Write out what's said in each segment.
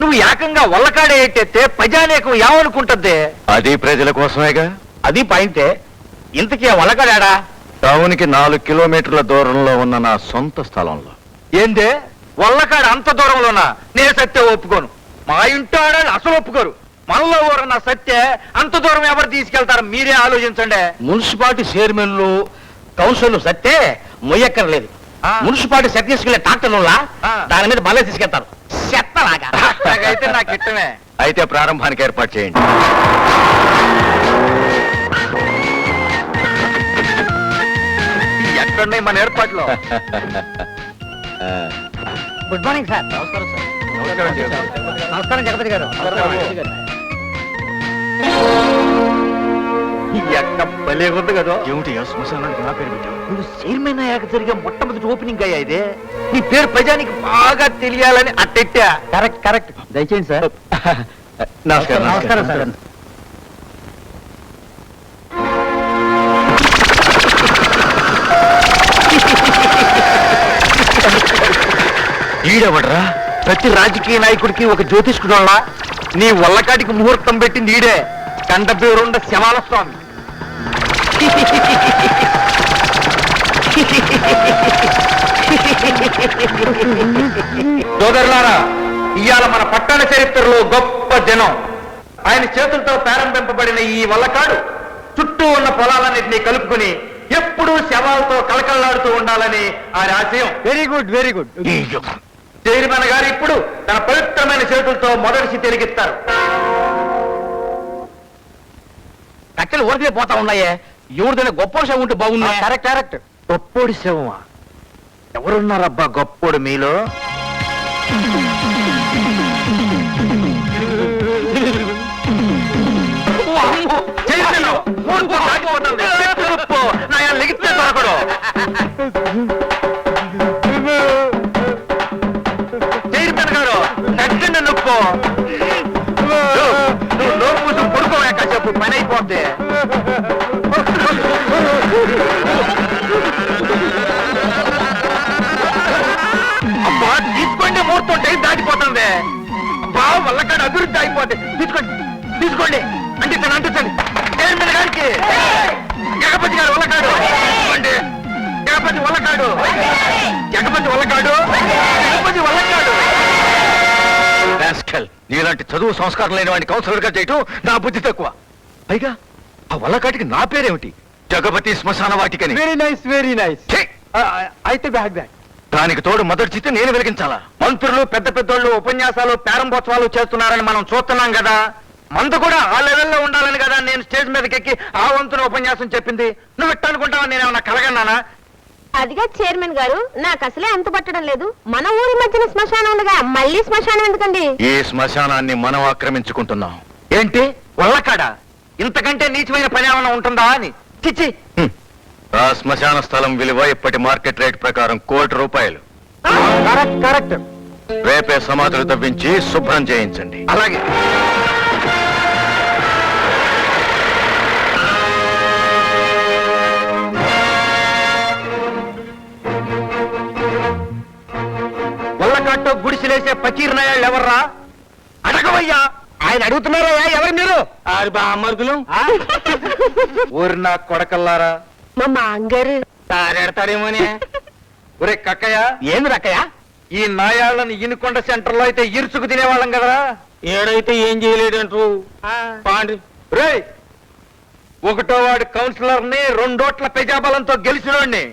నువ్వు ఏకంగా వల్లకాడే ఎట్టేస్తే ప్రజానేకం ఏమనుకుంటుంది అది ప్రజల కోసమేగా? అది పాయింటే ఇంతకీ ఆ వల్లకాడా టౌన్కి నాలుగు కిలోమీటర్ల దూరంలో ఉన్న నా సొంత స్థలంలో. ఏందే? వల్లకాడ అంత దూరంలోనా? నేను సత్య ఒప్పుకోను. మా ఇంటి ఆడాలి అసలు ఒప్పుకోరు. మనలో ఊరన్న సత్య అంత దూరం ఎవరు తీసుకెళ్తారు? మీరే ఆలోచించండి. మున్సిపాలిటీ చైర్మన్లు కౌన్సిల్ సత్తే మొయ్యక్కర్లేదు. ఆ. మున్సిపాలిటీ సెట్ తీసుకెళ్ళే ట్రాక్టర్లా. దాని మీద బలే తీసుకెళ్తారు. చెత్తలాగా. అయితే నాకు ఇష్టమే. అయితే ప్రారంభానికి ఏర్పాటు చేయండి. ఎక్కడున్నాయి మన ఏర్పాట్లు? గుడ్ మార్నింగ్ సార్ నమస్కారం సార్ నమస్కారం జగపతి గారు. భలే ఉంది కదా. ఏమిటి శ్మశానానికి నా పేరు పెట్టావు? నువ్వు చైర్మన్ అయ్యాక జరిగే మొట్టమొదటి ఓపెనింగ్ అయ్యా ఇదే. నీ పేరు ప్రజానికి బాగా తెలియాలని అట్టెట్టా. Correct correct. దయచేయండి సార్. నమస్కారం నమస్కారం సార్. ఈడెవడ్రా? ప్రతి రాజకీయ నాయకుడికి ఒక జ్యోతిష్కుడోళ్ళ నీ వల్లకాటికి ముహూర్తం పెట్టింది ఈడే. కంట పేరుండ శమాల స్వామి సోదరులారా ఇవాళ మన పట్టణ చరిత్రలో గొప్ప జనం. ఆయన చేతులతో ప్రారంభింపబడిన ఈ వల్లకాడు చుట్టూ ఉన్న పొలాలన్నింటినీ కలుపుకుని ఎప్పుడూ శవాలతో కలకల్లాడుతూ ఉండాలని ఆయన ఆశయం very good very good chairman garu ఇప్పుడు తన పవిత్రమైన చేతులతో మొదటి తిరిగిస్తారు కట్టెలు ఊరికే పోతా ఉన్నాయే. ఎవరిదైనా గొప్ప విషయం ఉంటే బాగుంది కరెక్ట్ కరెక్ట్. గొప్పోడి శవమా? ఎవరున్నారబ్బా గొప్పోడు మీలో? ఊరుకో, దాటిపోతుంది. జగపతి వల్లకాడు. జగపతి వల్లకాడు. జగపతి వల్లకాడు. నీలాంటి చదువు సంస్కారం లేని వాడిని కౌన్సిలర్గా చేయటం నా బుద్ధి తక్కువ. పైగా ఆ వల్లకాటికి నా పేరేమిటి? జగపతి శ్మశాన వాటికని. Very nice very nice! అయితే బ్యాగ్ బ్యాగ్ దానికి తోడు మొదటి చిత్తి నేను వెలిగించాలా? మంత్రులు పెద్ద పెద్దోళ్ళు ఉపన్యాసాలు ప్రారంభోత్సవాలు చేస్తున్నారని మనం చూస్తున్నాం కదా. మందు కూడా ఆ లెవెల్లో ఉండాలని కదా నేను స్టేజ్ మీదకి ఎక్కి ఆ వంతున ఉపన్యాసం చెప్పింది. నువ్వు ఎట్ట అనుకుంటావా నేను ఏమన్నా కలగన్నానా? అదిగా చైర్మన్ గారు నాకు అసలే అంత పట్టడం లేదు. మన ఊరి మధ్యన శ్మశానం ఉండగా మళ్ళీ శ్మశానం ఎందుకండి? ఈ శ్మశానాన్ని మనం ఆక్రమించుకుంటున్నాం. ఏంటి? వల్లకాడ ఇంతకంటే నీచమైన పని ఏమైనా ఉంటుందా అని. చిచ్చి. ఆ శ్మశాన స్థలం విలువ ఇప్పటి మార్కెట్ రేట్ ప్రకారం కోటి రూపాయలు. Correct correct. రేపే సమాధులు తవ్వించి శుభ్రం చేయించండి. అలాగే. వల్లకాట్లో గుడిసెలేసే పకీర్ నాయాళ్ళు ఎవర్రా? అడగవయ్యా. ఆయన అడుగుతున్నారా ఎవరు మీరు? ఆరు బామ్మర్దులు ఊరి నా కొడకల్లారా? మా మాంగారు. తారెడతారేమోనే ఒరే కక్కయ్య. ఏంది రక్కయ్య ఈ నాయాళ్ళని ఇనుకొండ సెంటర్లో అయితే ఇరుచుకు తినేవాళ్ళం కదరా? ఏడైతే ఏం చేయలేడంటారు పాండి. రే ఒకటో వాడు కౌన్సిలర్ని రెండోట్ల ప్రజాబలంతో గెలిచినోడిని.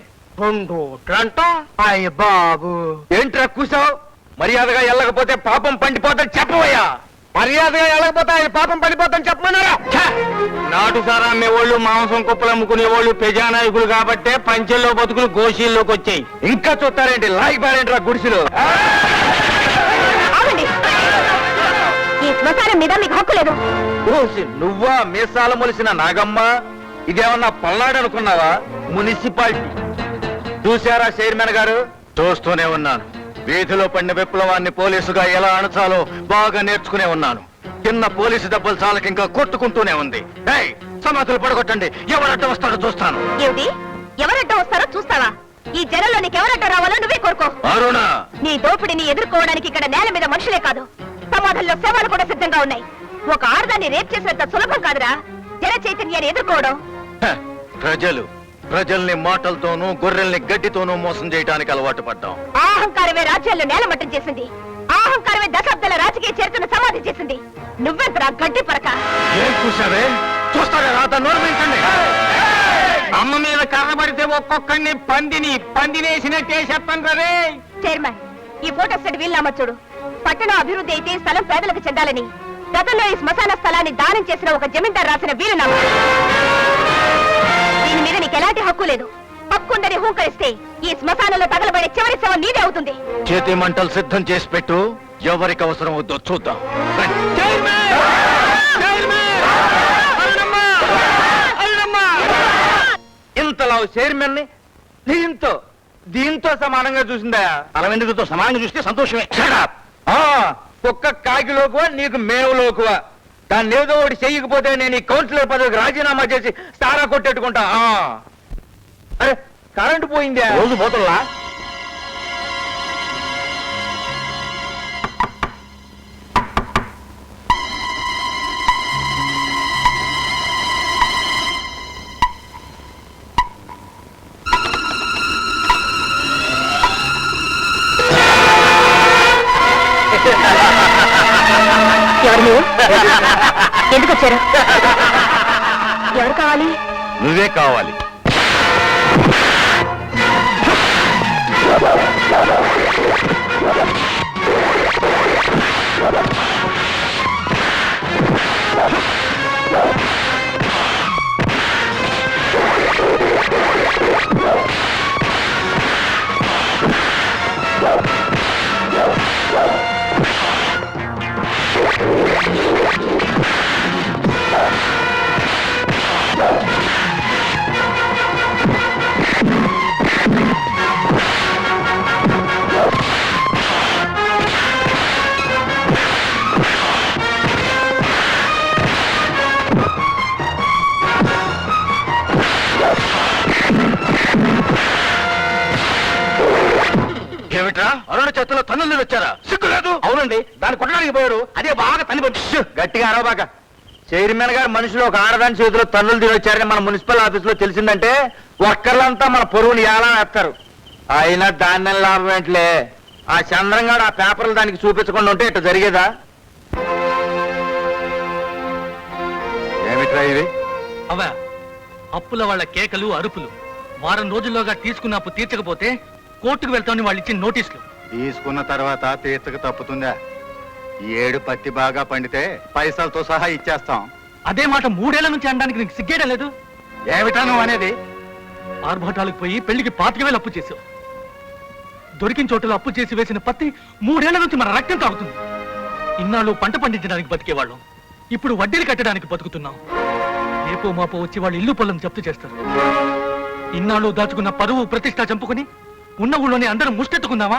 రెండు ఓట్లంట అయ్య బాబు. ఏంట్రా కూసావు? మర్యాదగా వెళ్ళకపోతే పాపం పండిపోతాడు చెప్పవయ్యా. మర్యాదగా వెళ్ళకపోతే ఆయన పాపం పడిపోతాను చెప్పమన్నారా! నాటు సారా అమ్మే వాళ్ళు మాంసం కుప్పలు అమ్ముకునే వాళ్ళు ప్రజానాయకులు కాబట్టే పంచెల్లో బతుకులు గోషీల్లోకి వచ్చాయి. ఇంకా చూస్తారేంటి? లాగి పారేంట్రా గుడిసెలు? ఆగండి ఈ శ్మశానం మీద మీకు హక్కు లేదు. ఓసి, నువ్వా మీసాల మొలిసిన నాగమ్మ? ఇదేమన్నా పల్నాడు అనుకున్నావా? మున్సిపాలిటీ. చూసారా చైర్మన్ గారు? చూస్తూనే ఉన్నాను. వీధిలో పడిన విప్లవాన్ని పోలీసుగా ఎలా అణచాలో బాగా నేర్చుకునే ఉన్నాను. చిన్న పోలీసు దెబ్బలు చాలక ఇంకా కొట్టుకుంటూనే ఉంది. ఏయ్, సమాధులు పడగొట్టండి. ఎవరట్ట వస్తాడో చూస్తాను. ఏమిటి ఎవరడ్డ వస్తారో చూస్తావా? ఈ జనంలో నీకు ఎవరడ్డ రావాలో నువ్వే కోరుకో. అరుణ! నీ దోపిడిని ఎదుర్కోవడానికి ఇక్కడ నేల మీద మనుషులే కాదు. సమాధులు రాజ్యాల్లో శవాలు కూడా సిద్ధంగా ఉన్నాయి. ఒక ఆడదాన్ని రేప్ చేసినంత సులభం కాదురా. జన చైతన్యాన్ని ఎదుర్కోవడం. హ, ప్రజలు. ప్రజల్ని మాటలతోనూ గొర్రెల్ని గడ్డితోనూ మోసం చేయడానికి అలవాటు పడ్డాం. అహంకారమే రాజ్యాల్లో నేలమట్టం చేసింది. అహంకారమే దశాబ్దాల రాజకీయ చరిత్రను సమాధి చేసింది. నువ్వెంతరా గడ్డి పరక? ఏం చూసావే చూస్తారా రాత నోర్మించండి అమ్మ మీద కర్ర పడితే ఒక్కొక్కడిని పందిని పందినేసినట్టే చెప్పండి రే చైర్మన్ ఈ ఫోటో సెట్ వీళ్ళమ్మ చూడు. పట్టణ అభివృద్ధి అయితే స్థలం పేదలకు చెందాలని. గతంలో ఈ శ్మశాన స్థలాన్ని దానం చేసిన ఒక జమీందార్ రాసిన వీలునామా. మీద నీకు ఎలాంటి హక్కు లేదు. హక్కుందని హూంకరిస్తే ఈ శ్మశానంలో తగలబడే చివరి శవం నీదే అవుతుంది. చేతి మంటలు సిద్ధం చేసి పెట్టు. ఎవరికి అవసరం వద్దో చూద్దాం. ఇంతలా చైర్మన్! ని దీంతో దీంతో సమానంగా చూసిందా? అరవిందుతో సమానంగా చూస్తే సంతోషమే. ఆ, కుక్క కాకి లోకువా నీకు మేవు లోకువా? దాన్ని ఏదో ఒకటి చెయ్యకపోతే నేను ఈ కౌన్సిలర్ పదవికి రాజీనామా చేసి సారా కొట్టెట్టుకుంటా. ఆ. అరే కరెంటు పోయిందా? రోజు పోతుల్లా? ఎవరు నువ్వు ఎందుకు వచ్చారు? ఎవరు కావాలి? నువ్వే కావాలి. అరుణ చేతిలో తన్నులు వచ్చారా సిగ్గులేదు అవునండి దాన్ని కొట్టడానికి పోయారు. అదే బాగా తల్లి పంపించు గట్టిగా అరవబాక. చైర్మన్ గారు మనుషులు ఒక ఆడదాని చేతిలో తన్నులు తినొచ్చారని మన మున్సిపల్ ఆఫీస్లో తెలిసిందంటే వర్కర్లంతా మన పొరుగుని ఎలా వేస్తారు? అయినా దాన్ని లాభం ఏంటిలే? ఆ చంద్రంగాడు ఆ పేపర్లు దానికి చూపించకుండా ఉంటే ఇట్లా జరిగేదా? ఏమిట్రా ఇవి అవ అప్పుల వాళ్ళ కేకలు అరుపులు. వారం రోజుల్లోగా తీసుకున్న అప్పు తీర్చకపోతే కోర్టుకు వెళ్తామని వాళ్ళు ఇచ్చిన నోటీసులు. తీసుకున్న తర్వాత తీర్చక తప్పుతుందా? ఈ ఏడు పత్తి బాగా పండితే పైసలతో సహా ఇచ్చేస్తాం. అదే మాట మూడేళ్ళ నుంచి అనడానికి నీకు సిగ్గేయడం లేదు? ఏమిటా నువ్వు అనేది? ఆర్భాటాలకు పోయి పెళ్ళికి పాతిక వేలు అప్పు చేసావు. దొరికిన చోటలో అప్పు చేసి వేసిన పత్తి మూడేళ్ళ నుంచి మన రక్తం తాగుతుంది. ఇన్నాళ్ళు పంట పండించడానికి బతికేవాళ్ళం. ఇప్పుడు వడ్డీలు కట్టడానికి బతుకుతున్నాం. రేపో మాపో వచ్చి వాళ్ళు ఇల్లు పొలం జప్తు చేస్తారు. ఇన్నాళ్ళు దాచుకున్న పరువు ప్రతిష్ట చంపుకుని ఉన్న ఊళ్ళోనే అందరం ముష్టెత్తుకుందామా?